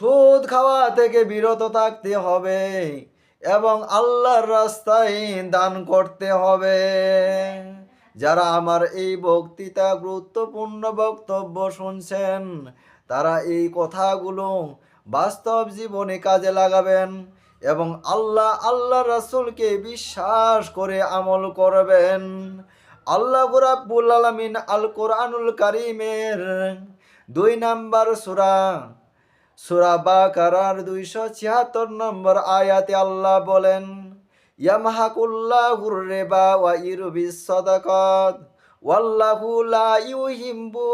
সুদ খাওয়া থেকে বিরত থাকতে হবে এবং আল্লাহর রাস্তায় দান করতে হবে। যারা আমার এই বক্তৃতা গুরুত্বপূর্ণ বক্তব্য শুনছেন, তারা এই কথাগুলো বাস্তব জীবনে কাজে লাগাবেন এবং আল্লাহ আল্লাহ রাসূলকে বিশ্বাস করে আমল করবেন। আল্লাহ রাব্বুল আলামিন আল কোরআনুল কারিমের দুই নাম্বার সূরা সূরা বাকারার দুইশো ছিয়াত্তর নম্বর আয়াতে আল্লাহ বলেন, ইয়ামহাকুল্লাহুর রেবা ওয়া ইরবিস সাদাকাত, ওয়াল্লাহু লা ইউহিব্বু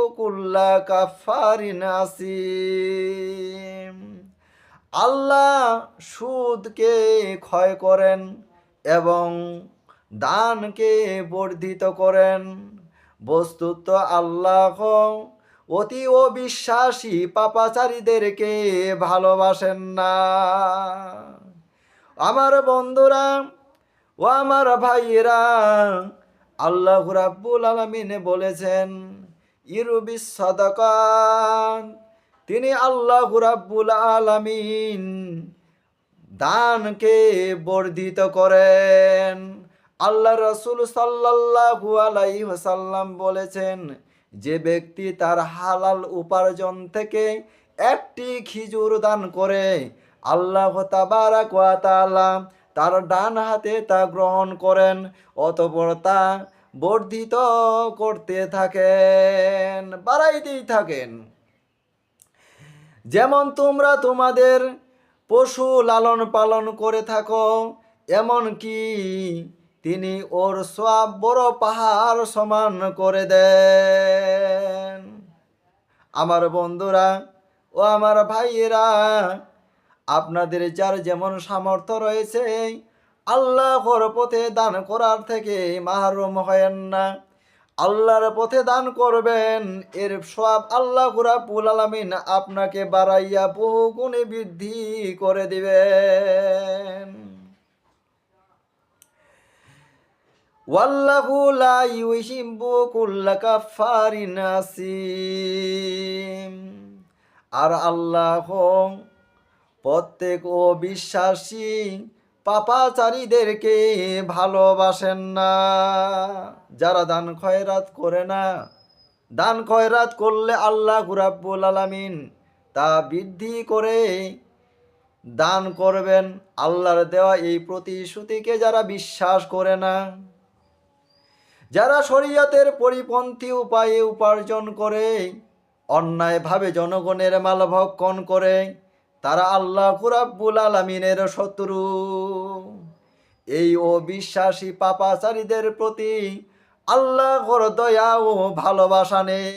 আল্লাহ সুদকে ক্ষয় করেন এবং দানকে বর্ধিত করেন। বস্তুত আল্লাহ অতি অবিশ্বাসী পাপাচারীদেরকে ভালোবাসেন না। আমার বন্ধুরা ও আমার ভাইয়েরা, আল্লাহ রাব্বুল আলমিনে বলেছেন ইরুবিস সদকান তিনি আল্লাহ রাব্বুল আলামিন দানকে বর্ধিত করেন। আল্লাহ রসুল সাল্লাল্লাহু আলাই ওয়াসাল্লাম বলেছেন যে ব্যক্তি তার হালাল উপার্জন থেকে একটি খিজুর দান করে, আল্লাহ তাবারাক ওয়া তার ডান হাতে তা গ্রহণ করেন, অতপর তা বর্ধিত করতে থাকেন বাড়াইতেই থাকেন। যেমন তোমরা তোমাদের পশু লালন পালন করে থাকো এমন কি তিনি ওর সব বড় পাহাড় সমান করে দেন। আমার বন্ধুরা ও আমার ভাইয়েরা, আপনাদের যার যেমন সামর্থ্য রয়েছে, আল্লাহর পথে দান করার থেকে মাহরুম হয়েন না। আল্লাহর পথে দান করবেন, এর সব আল্লাহ রাব্বুল আলামিন আপনাকে বাড়াইয়া বহু গুণে বৃদ্ধি করে দিবেন। ওয়াল্লাহু লা ইউহিব্বু কুল্লা কাফারিন আসিম। আর আল্লাহ প্রত্যেক ও বিশ্বাসী পাপাচারীদেরকে ভালোবাসেন না। যারা দান খয়রাত করে না, দান খয়রাত করলে আল্লাহ রাব্বুল আলামিন তা বৃদ্ধি করে দান করবেন। আল্লাহর দেওয়া এই প্রতিশ্রুতিকে যারা বিশ্বাস করে না যারা শরীয়তের পরিপন্থী উপায়ে উপার্জন করে, অন্যায়ভাবে জনগণের মালভক্ষণ করে, তারা আল্লাহ কুরাব্বুল আলমিনের শত্রু। এই ও বিশ্বাসী পাপাচারীদের প্রতি আল্লাহর দয়া ও ভালোবাসা নেই।